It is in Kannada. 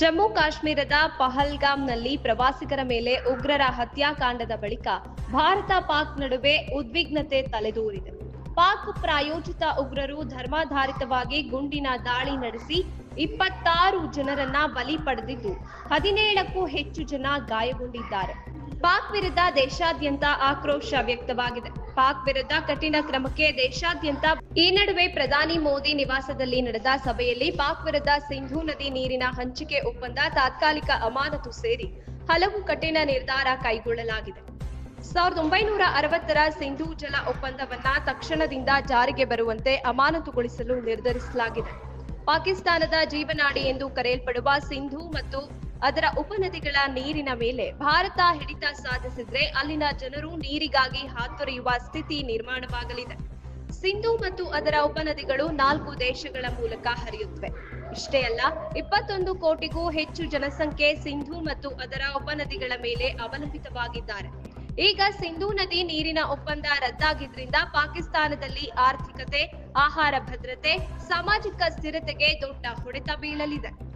ಜಮ್ಮು ಕಾಶ್ಮೀರದ ಪಹಲ್ಗಾಮ್ನಲ್ಲಿ ಪ್ರವಾಸಿಗರ ಮೇಲೆ ಉಗ್ರರ ಹತ್ಯಾಕಾಂಡದ ಬಳಿಕ ಭಾರತ ಪಾಕ್ ನಡುವೆ ಉದ್ವಿಗ್ನತೆ ತಲೆದೂರಿದೆ. ಪಾಕ್ ಪ್ರಾಯೋಜಿತ ಉಗ್ರರು ಧರ್ಮಾಧಾರಿತವಾಗಿ ಗುಂಡಿನ ದಾಳಿ ನಡೆಸಿ ಇಪ್ಪತ್ತಾರು ಜನರನ್ನ ಬಲಿ ಪಡೆದಿದ್ದು, ಹದಿನೇಳಕ್ಕೂ ಹೆಚ್ಚು ಜನ ಗಾಯಗೊಂಡಿದ್ದಾರೆ. ಪಾಕ್ ವಿರುದ್ಧ ದೇಶಾದ್ಯಂತ ಆಕ್ರೋಶ ವ್ಯಕ್ತವಾಗಿದೆ. ಪಾಕ್ ವಿರುದ್ಧ ಕಠಿಣ ಕ್ರಮಕ್ಕೆ ದೇಶಾದ್ಯಂತ ಈ ನಡುವೆ ಪ್ರಧಾನಿ ಮೋದಿ ನಿವಾಸದಲ್ಲಿ ನಡೆದ ಸಭೆಯಲ್ಲಿ ಪಾಕ್ ವಿರುದ್ಧ ಸಿಂಧೂ ನದಿ ನೀರಿನ ಹಂಚಿಕೆ ಒಪ್ಪಂದ ತಾತ್ಕಾಲಿಕ ಅಮಾನತು ಸೇರಿ ಹಲವು ಕಠಿಣ ನಿರ್ಧಾರ ಕೈಗೊಳ್ಳಲಾಗಿದೆ. ಸಾವಿರದ ಒಂಬೈನೂರ ಅರವತ್ತರ ಸಿಂಧೂ ಜಲ ಒಪ್ಪಂದವನ್ನ ತಕ್ಷಣದಿಂದ ಜಾರಿಗೆ ಬರುವಂತೆ ಅಮಾನತುಗೊಳಿಸಲು ನಿರ್ಧರಿಸಲಾಗಿದೆ. ಪಾಕಿಸ್ತಾನದ ಜೀವನಾಡಿ ಎಂದು ಕರೆಯಲ್ಪಡುವ ಸಿಂಧೂ ಮತ್ತು ಅದರ ಉಪನದಿಗಳ ನೀರಿನ ಮೇಲೆ ಭಾರತ ಹಿಡಿತ ಸಾಧಿಸಿದ್ರೆ ಅಲ್ಲಿನ ಜನರು ನೀರಿಗಾಗಿ ಹಾತೊರೆಯುವ ಸ್ಥಿತಿ ನಿರ್ಮಾಣವಾಗಲಿದೆ. ಸಿಂಧೂ ಮತ್ತು ಅದರ ಉಪನದಿಗಳು ನಾಲ್ಕು ದೇಶಗಳ ಮೂಲಕ ಹರಿಯುತ್ತವೆ. ಇಷ್ಟೇ ಅಲ್ಲ, ಇಪ್ಪತ್ತೊಂದು ಕೋಟಿಗೂ ಹೆಚ್ಚು ಜನಸಂಖ್ಯೆ ಸಿಂಧು ಮತ್ತು ಅದರ ಉಪನದಿಗಳ ಮೇಲೆ ಅವಲಂಬಿತವಾಗಿದ್ದಾರೆ. ಈಗ ಸಿಂಧೂ ನದಿ ನೀರಿನ ಒಪ್ಪಂದ ರದ್ದಾಗಿದ್ರಿಂದ ಪಾಕಿಸ್ತಾನದಲ್ಲಿ ಆರ್ಥಿಕತೆ, ಆಹಾರ ಭದ್ರತೆ, ಸಾಮಾಜಿಕ ಸ್ಥಿರತೆಗೆ ದೊಡ್ಡ ಹೊಡೆತ ಬೀಳಲಿದೆ.